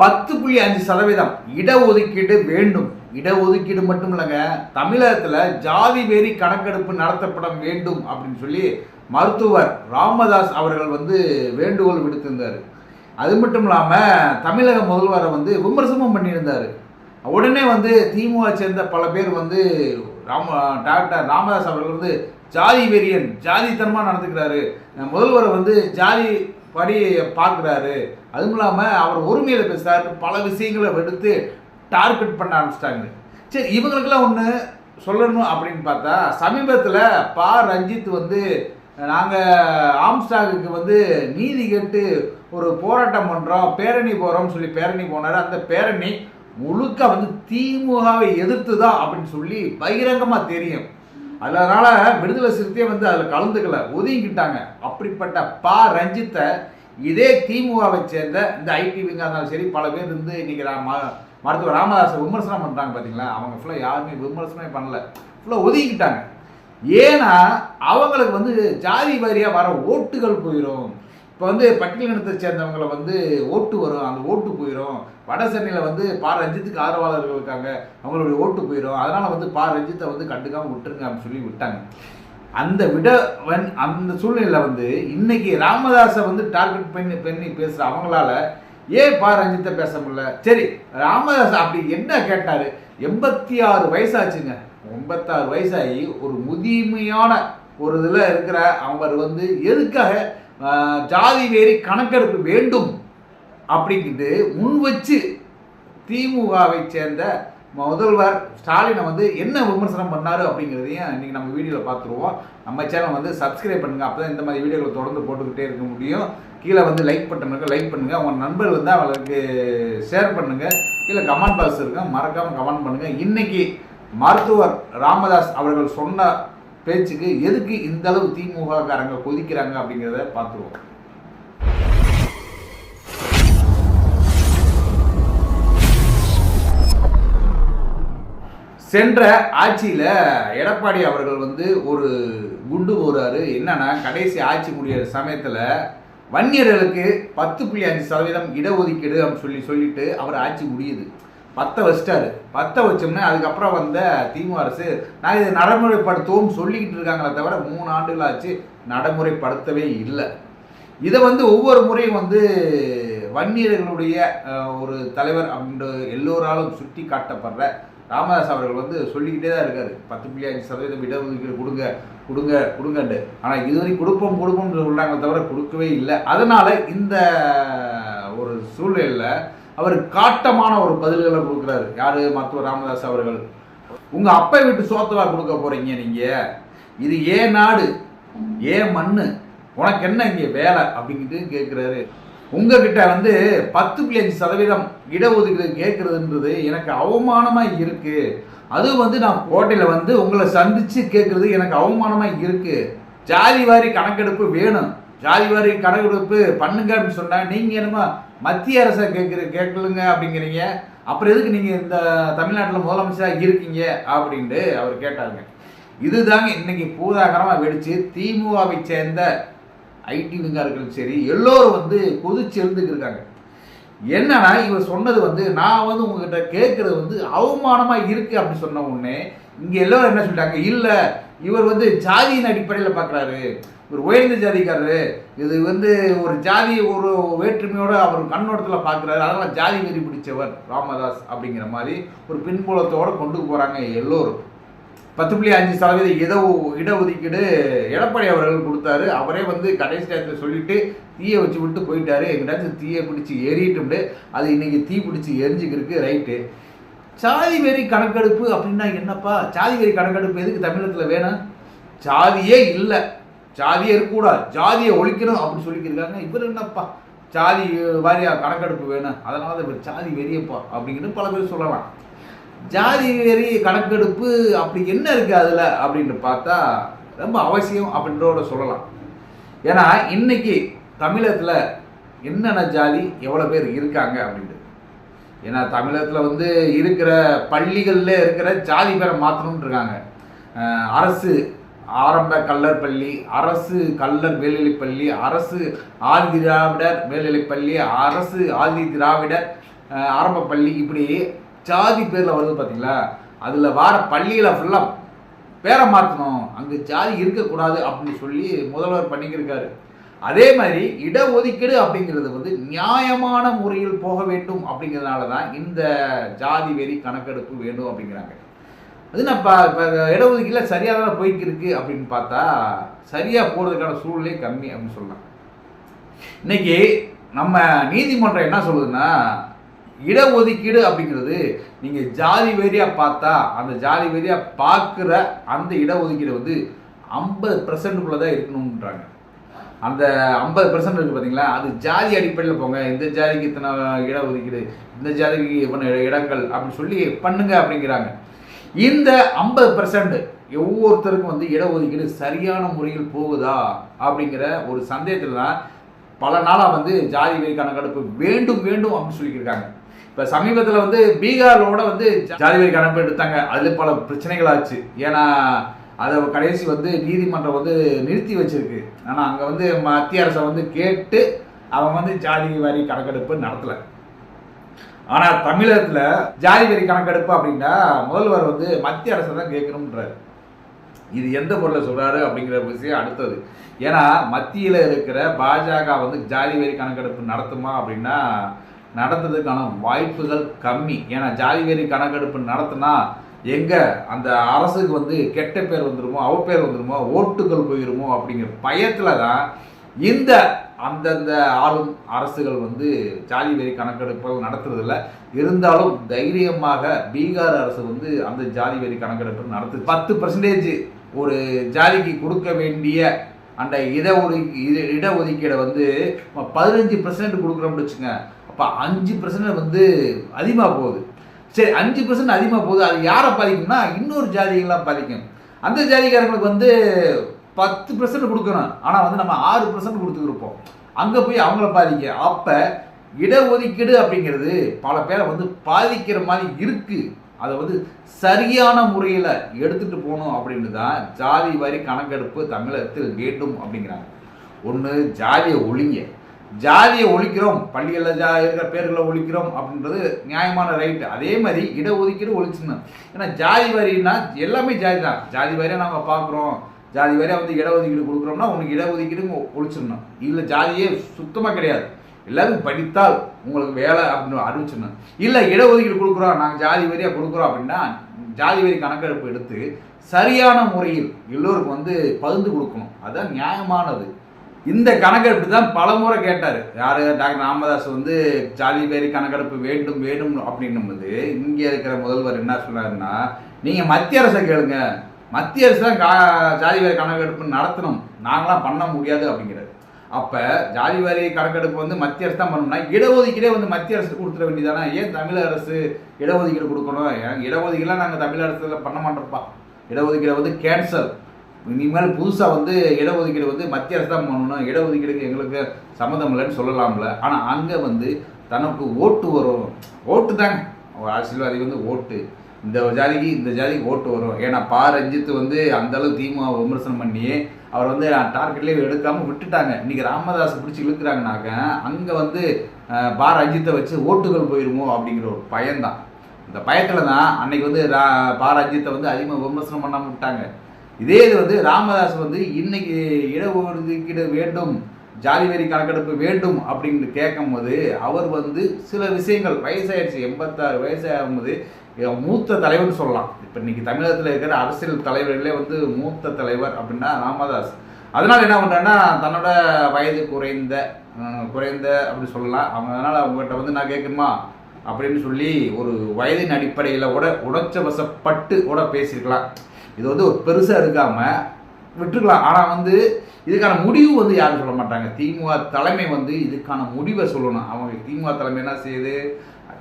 பத்து புள்ளி அஞ்சு சதவீதம் இடஒதுக்கீடு வேண்டும். இடஒதுக்கீடு மட்டும் இல்லைங்க தமிழகத்தில் ஜாதி வெறி கணக்கெடுப்பு நடத்தப்பட வேண்டும் அப்படின்னு சொல்லி மருத்துவர் ராமதாஸ் அவர்கள் வந்து வேண்டுகோள் விடுத்திருந்தார். அது மட்டும் இல்லாமல் தமிழக முதல்வரை வந்து விமர்சனம் பண்ணியிருந்தார். உடனே வந்து திமுக சேர்ந்த பல பேர் வந்து ராம டாக்டர் ராமதாஸ் அவர்கள் வந்து ஜாதி வெறியன் ஜாதித்தனமாக நடந்துக்கிறாரு. முதல்வரை வந்து ஜாதி படி பார்க்குறாரு. அதுவும் இல்லாமல் அவர் உரிமையில் பேசுகிறாரு பல விஷயங்களை எடுத்து டார்கெட் பண்ண ஆரம்பிச்சிட்டாங்க. சரி இவங்களுக்கெல்லாம் ஒன்று சொல்லணும் அப்படின்னு பார்த்தா சமீபத்தில் பா. ரஞ்சித் வந்து நாங்கள் ஆம்ஸ்டாங்குக்கு வந்து நீதி கேட்டு ஒரு போராட்டம் பண்ணுறோம் பேரணி போகிறோம்னு சொல்லி பேரணி போனார். அந்த பேரணி முழுக்க வந்து திமுகவை எதிர்த்து தான் அப்படின்னு சொல்லி பகிரங்கமாக தெரியும். அதனால விடுதலை சிறுத்தையே வந்து அதில் கலந்துக்கல ஒதுங்கிட்டாங்க அப்படிப்பட்ட பா. ரஞ்சித்தை இதே திமுகவை சேர்ந்த இந்த ஐடி விங்காக இருந்தாலும் சரி பல பேர் இருந்து இன்னைக்கு ரா- ம- மருத்துவர் ராமதாஸை விமர்சனம் பண்ணுறாங்க பார்த்தீங்களா அவங்க ஃபுல்லாக யாருமே விமர்சனமே பண்ணல. ஃபுல்லாக ஒதுக்கிட்டாங்க. ஏன்னா அவங்களுக்கு வந்து ஜாதி வாரியாக வர ஓட்டுகள் போயிடும் இப்போ வந்து பட்டியலினத்தை சேர்ந்தவங்களை வந்து ஓட்டு வரும். அந்த ஓட்டு போயிடும் வட சென்னையில் வந்து பா. ரஞ்சித்துக்கு ஆதரவாளர்கள் இருக்காங்க. அவங்களுடைய ஓட்டு போயிடும் அதனால் வந்து பா. ரஞ்சித்தை வந்து கண்டுக்காமல் விட்டுருங்க அப்படின்னு சொல்லி விட்டாங்க. அந்த விடவன் அந்த சூழ்நிலையில் வந்து இன்னைக்கு ராமதாஸை வந்து டார்கெட் பண்ணி பண்ணி பேசுகிற அவங்களால ஏன் பா. ரஞ்சித்தை பேச முடியல? சரி ராமதாஸ் அப்படி என்ன கேட்டார்? எண்பத்தி ஆறு வயசாச்சுங்க. எண்பத்தாறு வயசாகி ஒரு முதுமையான ஒரு இதில் இருக்கிற அவர் வந்து எதுக்காக ஜாதி வேறி கணக்கெடுப்பு வேண்டும் அப்படிங்கிட்டு முன் வச்சு திமுகவை சேர்ந்த முதல்வர் ஸ்டாலினை வந்து என்ன விமர்சனம் பண்ணாரு அப்படிங்கிறதையும் இன்றைக்கி நம்ம வீடியோவில் பார்த்துருவோம். நம்ம சேனல் வந்து சப்ஸ்கிரைப் பண்ணுங்கள் அப்போ இந்த மாதிரி வீடியோக்களை தொடர்ந்து போட்டுக்கிட்டே இருக்க முடியும். கீழே வந்து லைக் பட்டனுக்கு லைக் பண்ணுங்கள் உங்கள் நண்பர்கள் வந்து அவளுக்கு ஷேர் பண்ணுங்கள் கீழே கமெண்ட் பாக்ஸ் இருக்கு. மறக்காமல் கமெண்ட் பண்ணுங்கள் இன்றைக்கி மருத்துவர் ராமதாஸ் அவர்கள் சொன்ன பேச்சுக்கு எதுக்கு இந்த அளவு திமுக காரங்க கொதிக்கிறாங்க அப்படிங்கிறத பார்த்துருவோம். சென்ற ஆட்சியில் எடப்பாடி அவர்கள் வந்து ஒரு குண்டு போறாரு. என்னன்னா கடைசி ஆட்சி முடியாத சமயத்தில் வன்னியர்களுக்கு பத்து புள்ளி அஞ்சு சதவீதம் இடஒதுக்கீடு அப்படின்னு சொல்லி சொல்லிட்டு அவர் ஆட்சி முடியுது. பத்தை வச்சிட்டாரு. பத்தை வச்சோம்னா அதுக்கப்புறம் வந்த திமுக அரசு நான் இதை நடைமுறைப்படுத்தவும் சொல்லிக்கிட்டு இருக்காங்களே தவிர மூணு ஆண்டுகள் ஆச்சு நடைமுறைப்படுத்தவே இல்லை. இதை வந்து ஒவ்வொரு முறையும் வந்து வன்னியர்களுடைய ஒரு தலைவர் அப்படின்ற எல்லோராலும் சுட்டி காட்டப்படுற ராமதாஸ் அவர்கள் வந்து சொல்லிக்கிட்டே தான் இருக்காரு. பத்து புள்ளி அஞ்சு சதவீதம் இடஒதுக்கீடு கொடுங்க கொடுங்க கொடுங்கண்டு ஆனால் இதுவரை கொடுப்போம் கொடுப்போம்னு சொல்கிறாங்க தவிர கொடுக்கவே இல்லை. அதனால இந்த ஒரு சூழ்நிலையில் அவர் காட்டமான ஒரு பதில்களை கொடுக்குறாரு. யாரு? மருத்துவர் ராமதாஸ் அவர்கள். உங்க அப்பா விட்டு சோத்தவா கொடுக்க போறீங்க நீங்க. இது ஏன் நாடு? ஏன் மண்ணு? உனக்கு என்ன இங்கே வேலை? அப்படிங்கிட்டு கேட்குறாரு உங்ககிட்ட வந்து பத்து புள்ளி அஞ்சு சதவீதம் இடஒதுக்கீடு கேட்கறதுன்றது எனக்கு அவமானமா இருக்கு. அது வந்து நான் கோட்டையில வந்து உங்களை சந்திச்சு கேட்கறது எனக்கு அவமானமா இருக்கு. ஜாதி வாரி கணக்கெடுப்பு வேணும். ஜாதி வாரி கணக்கெடுப்பு பண்ணுங்க அப்படின்னு சொன்னா நீங்க என்னமோ மத்திய அரசை கேட்குற கேட்கலுங்க அப்படிங்கிறீங்க. அப்புறம் எதுக்கு நீங்க இந்த தமிழ்நாட்டில் முதலமைச்சராக இருக்கீங்க அப்படின்ட்டு அவர் கேட்டாருங்க. இதுதாங்க இன்னைக்கு பூதாகரமாக வெடிச்சு திமுகவை சேர்ந்த ஐடி விங்கார்களும் சரி எல்லோரும் வந்து கொதிச்சு இருக்காங்க. என்னன்னா இவர் சொன்னது வந்து நான் வந்து உங்ககிட்ட கேட்குறது வந்து அவமானமாக இருக்குது அப்படின்னு சொன்ன உடனே இங்கே எல்லோரும் என்ன சொல்லிட்டாங்க? இல்லை இவர் வந்து ஜாதியின் அடிப்படையில் பார்க்குறாரு இவர் உயர்ந்த ஜாதிக்காரரு. இது வந்து ஒரு ஜாதி ஒரு வேற்றுமையோடு அவர் கண்ணோட்டத்தில் பார்க்குறாரு அதனால் ஜாதி வெறி பிடிச்சவர் ராமதாஸ் அப்படிங்கிற மாதிரி ஒரு பின்புலத்தோடு கொண்டு போகிறாங்க எல்லோரும். பத்து புள்ளி அஞ்சு சதவீத இட இடஒதுக்கீடு எடப்பாடி அவர்கள் கொடுத்தாரு. அவரே வந்து கடைசி நேரத்தில் சொல்லிட்டு தீயை வச்சு விட்டு போயிட்டாரு. எங்கிட்டாச்சும் தீயை பிடிச்சி ஏறிட்டு அது இன்னைக்கு தீ பிடிச்சி எரிஞ்சுக்கிருக்கு ரைட்டு. சாதி வெறி கணக்கெடுப்பு அப்படின்னா என்னப்பா? சாதி வெறி கணக்கெடுப்பு எதுக்கு தமிழகத்தில் வேணும்? சாதியே இல்லை. ஜாதியே இருக்கக்கூடாது. ஜாதியை ஒழிக்கணும் அப்படின்னு சொல்லிக்கிருக்காங்க. இவர் என்னப்பா? சாதி வாரியா கணக்கெடுப்பு வேணும். அதனால தான் இவர் சாதி வெறியப்பா அப்படிங்கிட்டு பல பேர் சொல்லலாம். ஜாதி வெறி கணக்கெடுப்பு அப்படி என்ன இருக்குது அதில் அப்படின்னு பார்த்தா ரொம்ப அவசியம் அப்படின்றோட சொல்லலாம். ஏன்னா இன்னைக்கு தமிழகத்தில் என்னென்ன ஜாதி எவ்வளோ பேர் இருக்காங்க அப்படின்ட்டு ஏன்னா தமிழகத்தில் வந்து இருக்கிற பள்ளிகளில் இருக்கிற ஜாதி பேரை மாற்றணும்னு இருக்காங்க. அரசு ஆரம்ப கல்லர் பள்ளி அரசு கல்லர் மேல்நிலைப்பள்ளி அரசு ஆதி திராவிடர் மேல்நிலைப்பள்ளி அரசு ஆதி திராவிடர் ஆரம்ப பள்ளி இப்படி ஜாதி பேரில் வருது பார்த்தீங்களா அதில் வார பள்ளியில் ஃபுல்லாக பேரை மாற்றணும் அங்கே ஜாதி இருக்கக்கூடாது அப்படின்னு சொல்லி முதல்வர் பண்ணிக்கிருக்காரு. அதே மாதிரி இடஒதுக்கீடு அப்படிங்கிறது வந்து நியாயமான முறையில் போக வேண்டும் அப்படிங்கிறதுனால தான் இந்த ஜாதி வெறி கணக்கெடுப்பு வேண்டும் அப்படிங்கிறாங்க. அது நான் இப்போ இப்போ இடஒதுக்கீட்டில் சரியாக தான் போய்க்கிருக்கு அப்படின்னு பார்த்தா சரியாக போகிறதுக்கான சூழ்நிலை கம்மி அப்படின்னு சொல்லலாம். இன்னைக்கு நம்ம நீதிமன்றம் என்ன சொல்லுதுன்னா இடஒதுக்கீடு அப்படிங்கிறது நீங்கள் ஜாதி வெறியாக பார்த்தா அந்த ஜாதி வெறியாக பார்க்குற அந்த இடஒதுக்கீடு வந்து ஐம்பது பர்சன்ட்டுக்குள்ளே தான் இருக்கணுன்றாங்க அந்த ஐம்பது பர்சன்ட் இருக்குது பார்த்தீங்களா அது ஜாதி அடிப்படையில் போங்க. இந்த ஜாதிக்கு இத்தனை இடஒதுக்கீடு இந்த ஜாதிக்கு இவன இடங்கள் அப்படின்னு சொல்லி பண்ணுங்க அப்படிங்கிறாங்க. இந்த ஐம்பது பர்சன்ட் ஒவ்வொருத்தருக்கும் வந்து இடஒதுக்கீடு சரியான முறையில் போகுதா அப்படிங்கிற ஒரு சந்தேகத்தில் தான் பல நாளாக வந்து ஜாதி வெறி கணக்கெடுப்பு வேண்டும் வேண்டும் அப்படின்னு சொல்லியிருக்காங்க இப்போ சமீபத்தில் வந்து பீகாரோட வந்து ஜாதி வெறி கணக்கு எடுத்தாங்க. அதில் பல பிரச்சனைகள் ஆச்சு ஏன்னா அதை கடைசி வந்து நீதிமன்றம் வந்து நிறுத்தி வச்சிருக்கு. ஆனால் அங்கே வந்து மத்திய அரசை வந்து கேட்டு அவங்க வந்து ஜாதி வரி கணக்கெடுப்பு நடத்தலை. ஆனால் தமிழகத்தில் ஜாதி வரி கணக்கெடுப்பு அப்படின்னா முதல்வர் வந்து மத்திய அரசை தான் கேட்கணுன்றார் இது எந்த பொருளை சொல்றாரு அப்படிங்கிற விஷயம் அடுத்தது. ஏன்னா மத்தியில் இருக்கிற பாஜக வந்து ஜாதி வரி கணக்கெடுப்பு நடத்துமா அப்படின்னா நடத்துறதுக்கான வாய்ப்புகள் கம்மி. ஏன்னா ஜாதி வெறி கணக்கெடுப்பு நடத்தினா எங்கே அந்த அரசுக்கு வந்து கெட்ட பேர் வந்துருமோ அவ பேர் வந்துருமோ ஓட்டுகள் போயிருமோ அப்படிங்கிற பயத்தில் தான் இந்த அந்தந்த ஆளும் அரசுகள் வந்து ஜாதி வெறி கணக்கெடுப்புகள் நடத்துறதில்ல. இருந்தாலும் தைரியமாக பீகார் அரசு வந்து அந்த ஜாதி வெறி கணக்கெடுப்பு நடத்து பத்து பர்சன்டேஜ் ஒரு ஜாதிக்கு கொடுக்க வேண்டிய அந்த இட ஒதுக்கி இட- ஒதுக்கீடை வந்து பதினஞ்சு பர்சன்ட் கொடுக்குறோம்னு வச்சுங்க அப்போ அஞ்சு பர்சன்ட் வந்து அதிகமாக போகுது. சரி அஞ்சு பர்சன்ட் அதிகமாக போகுது. அது யாரை பாதிக்கும்னா இன்னொரு ஜாதிகள்லாம் பாதிக்கும். அந்த ஜாதிக்காரங்களுக்கு வந்து பத்து பர்சன்ட் கொடுக்கணும். ஆனால் வந்து நம்ம ஆறு பர்சன்ட் கொடுத்துருப்போம் அங்கே போய் அவங்கள பாதிக்க. அப்போ இடஒதுக்கீடு அப்படிங்கிறது பல பேரை வந்து பாதிக்கிற மாதிரி இருக்குது அதை வந்து சரியான முறையில் எடுத்துகிட்டு போகணும் அப்படின்னு தான் ஜாதி வாரி கணக்கெடுப்பு தமிழகத்தில் வேண்டும் அப்படிங்கிறாங்க. ஒன்று ஜாதியை ஒழிங்க. ஜாதியை ஒழிக்கிறோம் பள்ளிகளில் ஜா இருக்கிற பேர்களை ஒழிக்கிறோம் அப்படின்றது நியாயமான ரைட்டு அதே மாதிரி இடஒதுக்கீடு ஒழிச்சிடணும் ஏன்னா ஜாதி வரின்னா எல்லாமே ஜாதி தான். ஜாதி வாரியாக நாங்கள் பார்க்குறோம். ஜாதி வாரியாக வந்து இடஒதுக்கீடு கொடுக்குறோம்னா உனக்கு இடஒதுக்கீடு ஒழிச்சிடணும். இல்லை ஜாதியே சுத்தமாக கிடையாது. எல்லாரும் படித்தால் உங்களுக்கு வேலை அப்படின்னு அறிவிச்சிடணும். இல்லை இடஒதுக்கீடு கொடுக்குறோம் நாங்கள் ஜாதி வரியாக கொடுக்குறோம் அப்படின்னா ஜாதி வரி கணக்கெடுப்பு எடுத்து சரியான முறையில் எல்லோருக்கும் வந்து பகிர்ந்து கொடுக்கணும். அதுதான் நியாயமானது. இந்த கணக்கெடுப்பு தான் பலமுறை கேட்டார். யார்? டாக்டர் ராமதாஸ் வந்து ஜாதி பேரி கணக்கெடுப்பு வேண்டும் வேண்டும் அப்படின்னும்போது இங்கே இருக்கிற முதல்வர் என்ன சொன்னாருன்னா நீங்கள் மத்திய அரசை கேளுங்க. மத்திய அரசு தான் கா- ஜாதி வாரி கணக்கெடுப்பு நடத்தணும். நாங்களாம் பண்ண முடியாது அப்படிங்கிறாரு. அப்போ ஜாதி வாரி கணக்கெடுப்பு வந்து மத்திய அரசு தான் பண்ணணும்னா இடஒதுக்கீடே வந்து மத்திய அரசு கொடுத்துட வேண்டியதானே? ஏன் தமிழ் அரசு இடஒதுக்கீடு கொடுக்கணும்? ஏன் இடஒதுக்கீடுலாம் நாங்கள் தமிழ் அரசில் பண்ண மாட்டோம்ப்பா. இடஒதுக்கீடை வந்து கேன்சல் இனிமேல் புதுசாக வந்து இடஒதுக்கீடு வந்து மத்திய அரசு தான் பண்ணணும். இடஒதுக்கீடுக்கு எங்களுக்கு சம்மந்தம் இல்லைன்னு சொல்லலாம்ல. ஆனால் அங்கே வந்து தனக்கு ஓட்டு வரும். ஓட்டு தாங்க. ஒரு அரசியல்வாதி வந்து ஓட்டு. இந்த ஜாதிக்கு இந்த ஜாதிக்கு ஓட்டு வரும். ஏன்னா பா. ரஞ்சித் வந்து அந்தளவுக்கு திமுக விமர்சனம் பண்ணி அவர் வந்து டார்கெட்லேயே எடுக்காமல் விட்டுட்டாங்க. இன்றைக்கி ராமதாஸ் பிடிச்சி இழுக்கிறாங்கனாக்க அங்கே வந்து பா. ரஞ்சித்தை வச்சு ஓட்டுகள் போயிருமோ அப்படிங்கிற ஒரு பயம்தான். இந்த பயத்தில் தான் அன்னைக்கு வந்து ரா பா. ரஞ்சித்தை வந்து அதிகமாக விமர்சனம் பண்ணாமல் விட்டாங்க. இதே இது வந்து ராமதாஸ் வந்து இன்னைக்கு இடஒதுக்கீடு வேண்டும் ஜாதி வெறி கணக்கெடுப்பு வேண்டும் அப்படின்னு கேட்கும்போது அவர் வந்து சில விஷயங்கள் வயசாயிடுச்சு எண்பத்தாறு வயசாகும்போது மூத்த தலைவர்னு சொல்லலாம். இப்போ இன்னைக்கு தமிழகத்தில் இருக்கிற அரசியல் தலைவர்களே வந்து மூத்த தலைவர் அப்படின்னா ராமதாஸ். அதனால் என்ன பண்ணுறேன்னா தன்னோட வயது குறைந்த குறைந்த அப்படின்னு சொல்லலாம். அவங்க அதனால் அவங்ககிட்ட வந்து நான் கேட்கணுமா அப்படின்னு சொல்லி ஒரு வயதின் அடிப்படையில் கூட உடச்ச வசப்பட்டு கூட பேசியிருக்கலாம். இது வந்து ஒரு பெருசாக இருக்காமல் விட்டுருக்கலாம். ஆனால் வந்து இதுக்கான முடிவு வந்து யாரும் சொல்ல மாட்டாங்க. திமுக தலைமை வந்து இதுக்கான முடிவை சொல்லணும். அவங்க திமுக தலைமை என்ன செய்யுது?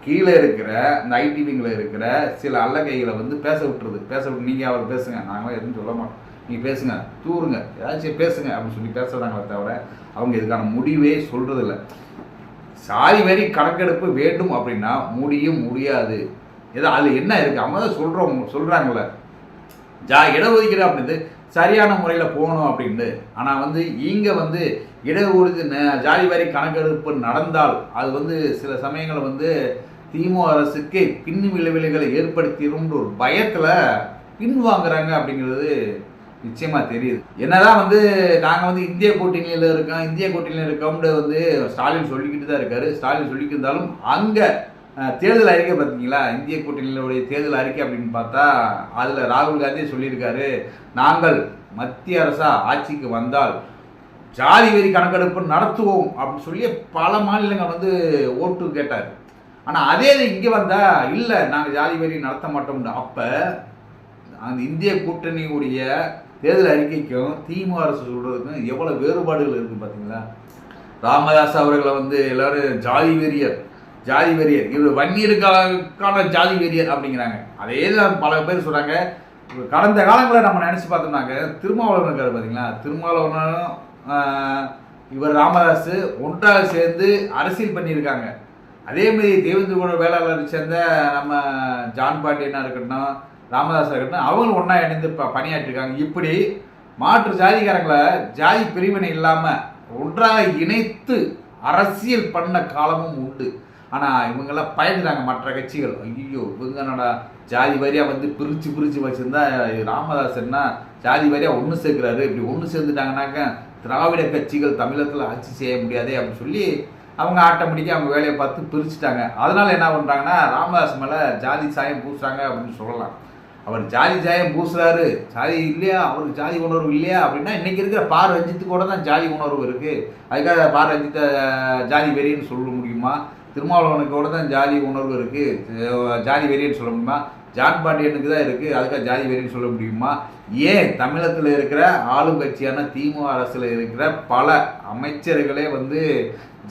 கீழே இருக்கிற இந்த ஐடி விங்கில் இருக்கிற சில அல்லகைகளை வந்து பேச விட்டுருது. பேச விட்டு நீங்கள் அவர் பேசுங்க. நாங்களாம் எதுவும் சொல்ல மாட்டோம். நீங்கள் பேசுங்க. தூருங்க. ஏதாச்சும் பேசுங்க அப்படின்னு சொல்லி பேசுகிறாங்களே தவிர அவங்க இதுக்கான முடிவே சொல்கிறதில்ல சாதி வரி கணக்கெடுப்பு வேண்டும் அப்படின்னா முடியும் முடியாது. ஏதோ அது என்ன இருக்குது அவங்க தான் சொல்கிறோம் சொல்கிறாங்களே ஜா இடஒதுக்கீடு அப்படின்றது சரியான முறையில் போகணும் அப்படின்ட்டு. ஆனால் வந்து இங்கே வந்து இடஒதுக்கு ந- ஜாதி வாரி கணக்கெடுப்பு நடந்தால் அது வந்து சில சமயங்களில் வந்து திமுக அரசுக்கு பின் விளைவுகளை ஏற்படுத்திடும்ன்ற ஒரு பயத்தில் பின்வாங்குறாங்க அப்படிங்கிறது நிச்சயமா தெரியுது. என்னதான் வந்து நாங்கள் வந்து இந்திய கூட்டணியில் இருக்கோம் இந்திய கூட்டணியில் இருக்கோம்னு வந்து ஸ்டாலின் சொல்லிக்கிட்டு தான் இருக்காரு. ஸ்டாலின் சொல்லிக்கிட்டு இருந்தாலும் அங்கே தேர்தல் அறிக்கை பார்த்தீங்களா இந்திய கூட்டணியினுடைய தேர்தல் அறிக்கை அப்படின்னு பார்த்தா அதில் ராகுல் காந்தி சொல்லியிருக்காரு நாங்கள் மத்திய அரசா ஆட்சிக்கு வந்தால் ஜாதி வெறி கணக்கெடுப்பு நடத்துவோம் அப்படின்னு சொல்லி பல மாநிலங்கள் வந்து ஓட்டு கேட்டார். ஆனால் அதே இது இங்கே வந்தால் இல்லை நாங்கள் ஜாதி வெறி நடத்த மாட்டோம்னு. அப்போ அந்த இந்திய கூட்டணியுடைய தேர்தல் அறிக்கைக்கும் திமுக அரசு சொல்கிறதுக்கும் எவ்வளோ வேறுபாடுகள் இருக்குது பார்த்தீங்களா ராமதாஸ் அவர்களை வந்து எல்லோரும் ஜாதி வெறியர். ஜாதி வெறியர். இவர் வன்னியருக்கான ஜாதி வெறியர் அப்படிங்கிறாங்க. அதே தான் பல பேர் சொல்கிறாங்க கடந்த காலங்களில் நம்ம நினச்சி பார்த்தோம்னாக்க திருமாவளவன் இருக்கார் பார்த்தீங்களா திருமாவளவனும் இவர் ராமதாஸ் ஒன்றாக சேர்ந்து அரசியல் பண்ணியிருக்காங்க. அதே மாதிரி தேவேந்திர குல வேளாளர் சேர்ந்த நம்ம ஜான் பாண்டியனாக இருக்கட்டும் ராமதாஸாக இருக்கட்டும் அவங்களும் ஒன்றா இணைந்து ப பணியாற்றிருக்காங்க. இப்படி மாற்று ஜாதிக்காரங்களை ஜாதி பிரிவினை இல்லாமல் ஒன்றாக இணைத்து அரசியல் பண்ண காலமும் உண்டு. ஆனால் இவங்கெல்லாம் பயந்துட்டாங்க மற்ற கட்சிகள். ஐயோ இவங்க என்னடா ஜாதி வாரியாக வந்து பிரித்து பிரித்து வச்சுருந்தா ராமதாஸ் ஜாதி வாரியாக ஒன்று சேர்க்குறாரு இப்படி ஒன்று சேர்ந்துட்டாங்கனாக்க திராவிட கட்சிகள் தமிழகத்தில் ஆட்சி செய்ய முடியாதே அப்படின்னு சொல்லி அவங்க ஆட்டோமேட்டிக்காக அவங்க வேலையை பார்த்து பிரிச்சுட்டாங்க. அதனால் என்ன பண்ணுறாங்கன்னா ராமதாஸ் மேலே ஜாதி சாயம் பூசுறாங்க அப்படின்னு சொல்லலாம். அவர் ஜாதி சாயம் பூசுறாரு. ஜாதி இல்லையா? அவருக்கு ஜாதி உணர்வு இல்லையா? அப்படின்னா இன்னைக்கு இருக்கிற பார் ரஞ்சித்து கூட தான் ஜாதி உணர்வு இருக்குது அதுக்காக பார் ரஞ்சித்த ஜாதி வெறின்னு சொல்ல முடியுமா? திருமாவளவனுக்கு கூட தான் ஜாதி உணர்வு இருக்குது ஜாதி வெறின்னு சொல்ல முடியுமா? ஜான் பாண்டியனுக்கு தான் இருக்குது அதுக்காக ஜாதி வெறின்னு சொல்ல முடியுமா? ஏன் தமிழகத்தில் இருக்கிற ஆளுங்கட்சியான திமுக அரசில் இருக்கிற பல அமைச்சர்களே வந்து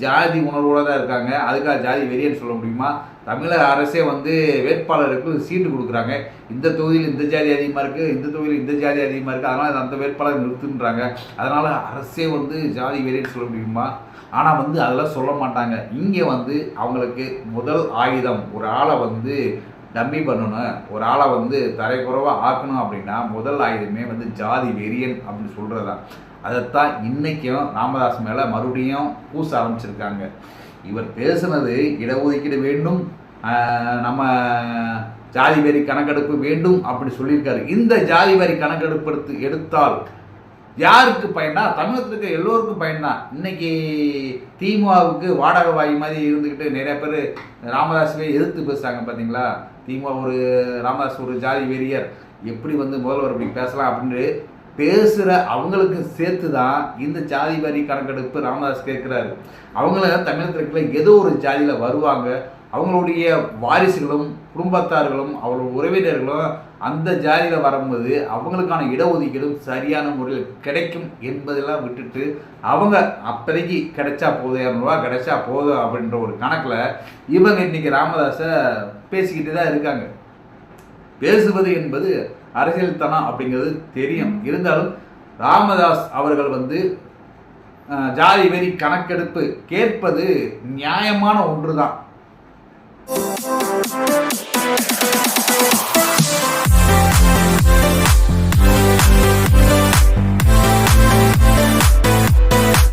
ஜாதி உணர்வோடு தான் இருக்காங்க. அதுக்காக ஜாதி வெறியன்னு சொல்ல முடியுமா? தமிழக அரசே வந்து வேட்பாளருக்கு சீட்டு கொடுக்குறாங்க. இந்த தொகுதியில் இந்த ஜாதி அதிகமாக இருக்குது இந்த தொகுதியில் இந்த ஜாதி அதிகமாக இருக்குது அதனால் அந்த வேட்பாளர் நிறுத்துன்றாங்க. அதனால் அரசே வந்து ஜாதி வெறியன்னு சொல்ல முடியுமா? ஆனால் வந்து அதெல்லாம் சொல்ல மாட்டாங்க. இங்கே வந்து அவங்களுக்கு முதல் ஆயுதம் ஒரு ஆளை வந்து டம்மி பண்ணணும் ஒரு ஆளை வந்து தரைக்குறவாக ஆக்கணும் அப்படின்னா முதல் ஆயுதமே வந்து ஜாதி வெறியன் அப்படின்னு சொல்கிறது தான் அதைத்தான் இன்றைக்கும் ராமதாஸ் மேலே மறுபடியும் பூச ஆரம்பிச்சிருக்காங்க. இவர் பேசுனது இடஒதுக்கீடு வேண்டும் நம்ம ஜாதி வரி கணக்கெடுப்பு வேண்டும் அப்படி சொல்லியிருக்காரு. இந்த ஜாதி வரி கணக்கெடுப்பு எடுத்து எடுத்தால் யாருக்கு பயனா தமிழகத்தில் இருக்க எல்லோருக்கும் பயன்தான் இன்னைக்கு திமுகவுக்கு வாடகை வாய் மாதிரி இருந்துக்கிட்டு நிறைய பேர் ராமதாஸவே எதிர்த்து பேசுகிறாங்க பார்த்தீங்களா திமுக ஒரு ராமதாஸ் ஒரு ஜாதி வெறியர். எப்படி வந்து முதல்வர் இப்படி பேசலாம் அப்படின்னு பேசுகிற அவங்களுக்கு சேர்த்து தான் இந்த ஜாதி வரி கணக்கெடுப்பு ராமதாஸ் கேட்குறாரு. அவங்கள தமிழகத்தில் இருக்கிற ஏதோ ஒரு ஜாதியில் வருவாங்க. அவங்களுடைய வாரிசுகளும் குடும்பத்தார்களும் அவர்கள் உறவினர்களும் அந்த ஜாதியில் வரும்போது அவங்களுக்கான இடஒதுக்கீடும் சரியான முறையில் கிடைக்கும் என்பதெல்லாம் விட்டுட்டு அவங்க அப்போதைக்கு கிடைச்சா போதும் இரநூறுவா கிடைச்சா போதும் அப்படின்ற ஒரு கணக்கில் இவங்க இன்னைக்கு ராமதாஸை பேசிக்கிட்டு தான் இருக்காங்க. பேசுவது என்பது அரசியல்தனம் அப்படிங்கிறது தெரியும். இருந்தாலும் ராமதாஸ் அவர்கள் வந்து ஜாதி வெறி கணக்கெடுப்பு கேட்பது நியாயமான ஒன்று தான்